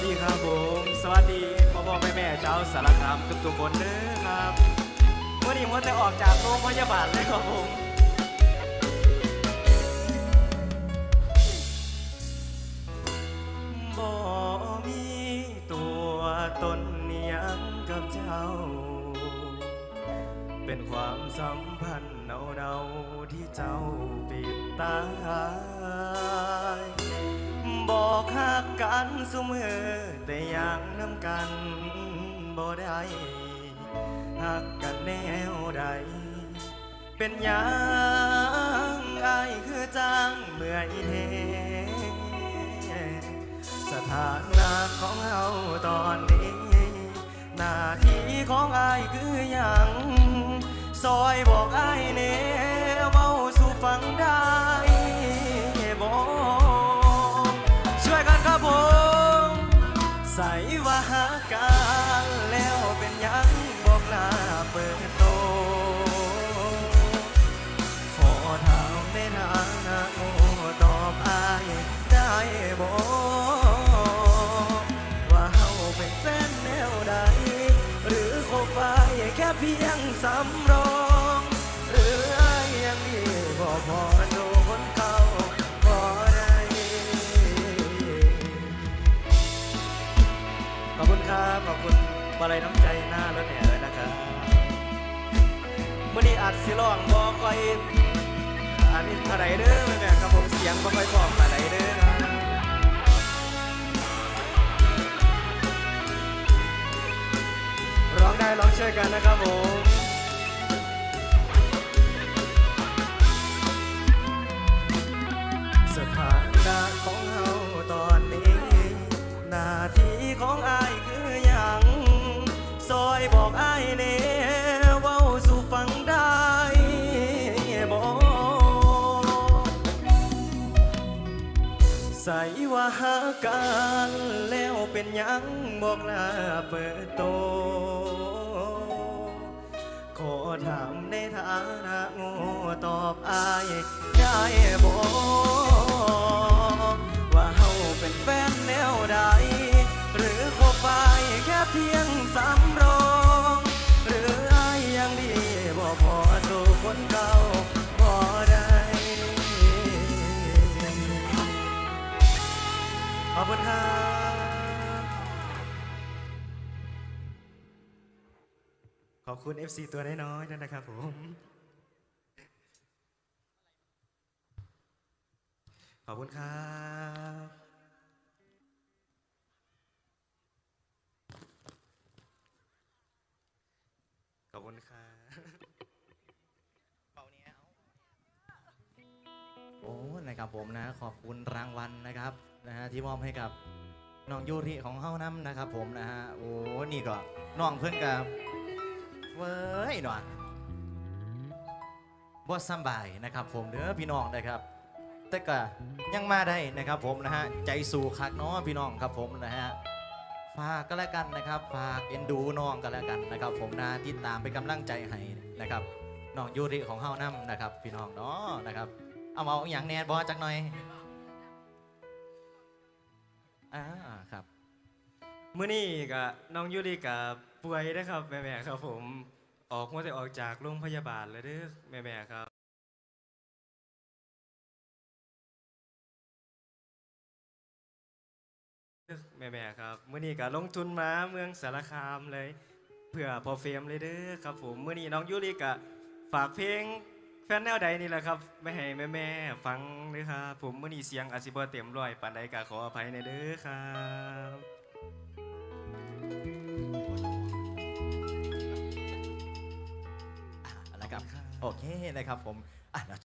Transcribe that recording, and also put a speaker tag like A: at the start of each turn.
A: วัสดีครับผม สวัสดีพ่อพ่อแม่แม่เจ้าสารคามทุกๆคนเด้อครับวันนี้ผมจะออกจากโรงพยาบาลเลยครับผมบ่มีตัวตนเนียงกับเจ้า เป็นความสัมพันธ์เนาเนาที่เจ้าปิดตา กันเสมอแต่อยังน้ำกันบ่ได้หักกันแนวใด เป็นหยังอายคือจ้างเมื่อยเทสถานะของเราตอนนี้ หน้าที่ของอายคืออย่างซอยบอกอายเน่เบาสู่ฟังได้ ใส่ว่าหา ขอบคุณครับ ขอบคุณบาลัยน้ำใจหน้ารถแห่เลยนะครับมื่อนี้อัดสิร้องบ่ค่อยอันนี้อะไรเด้อแม่แม่ครับผมเสียงบ่ค่อยพร้อมอะไรเด้อครับร้องได้ร้องช่วยกันนะครับผมสถานะของเฮาตอนนี้ หน้าที่ของอา อยบอกอายเน่เว้าสู่ฟังได้บอกใส่ว่าหากันแล้วเป็นหยังบอกลาเปิดโต ขอถามในฐานะง่ตอบอายได้บอกว่าเฮาเป็นแฟนแนว คนเก่าบ่ได้ขอบคุณครับขอบคุณ FC ตัวน้อยๆด้วยนะครับผมขอบคุณครับขอบคุณครับ
B: ครับผมนะ ขอบคุณรางวัลนะครับนะฮะที่มอบให้กับน้องยูริของเฮานํนะครับ ผมนะฮะโอ้นี่ก็น้องเพื่อนกับเว้ยหน่อยบ่สำบายนะครับ ผมเด้อพี่น้องนะครับแต่ก็ยังมาได้นะครับผมนะฮะใจสู่คักเนาะพี่น้องครับผมนะฮะฝากก็แล้วกันนะครับฝากเอ็นดูน้องก็แล้วกันนะครับ ผมนะติดตามเป็นกำลังใจให้นะครับน้องยูริของเฮานํนะครับ พี่น้องเนาะนะครับ เอามาเอาอย่างแนนบอจักหน่อยอ่าครับ
A: มื่อนี้กับน้องยูริกับป่วยนะครับแม่ๆครับผมออกมาแต่ออกจากโรงพยาบาลเลยเด้อแม่ๆครับแม่ๆครับมื่อนี้ก็ลงทุนมาเมืองสารคามเลยเพื่อพอเฟรมเลยเด้อครับผมมื่อนี้น้องยูริกะฝากเพลง แฟนแนวใดนี่แหละครับไม่ให้แม่แม่ฟังเลยครับผมมื่อนี้เสียงอาซิบอเต็มร้อยปานใดกะขออภัยในเด้อครับ
B: นะครับโอเคนะครับผม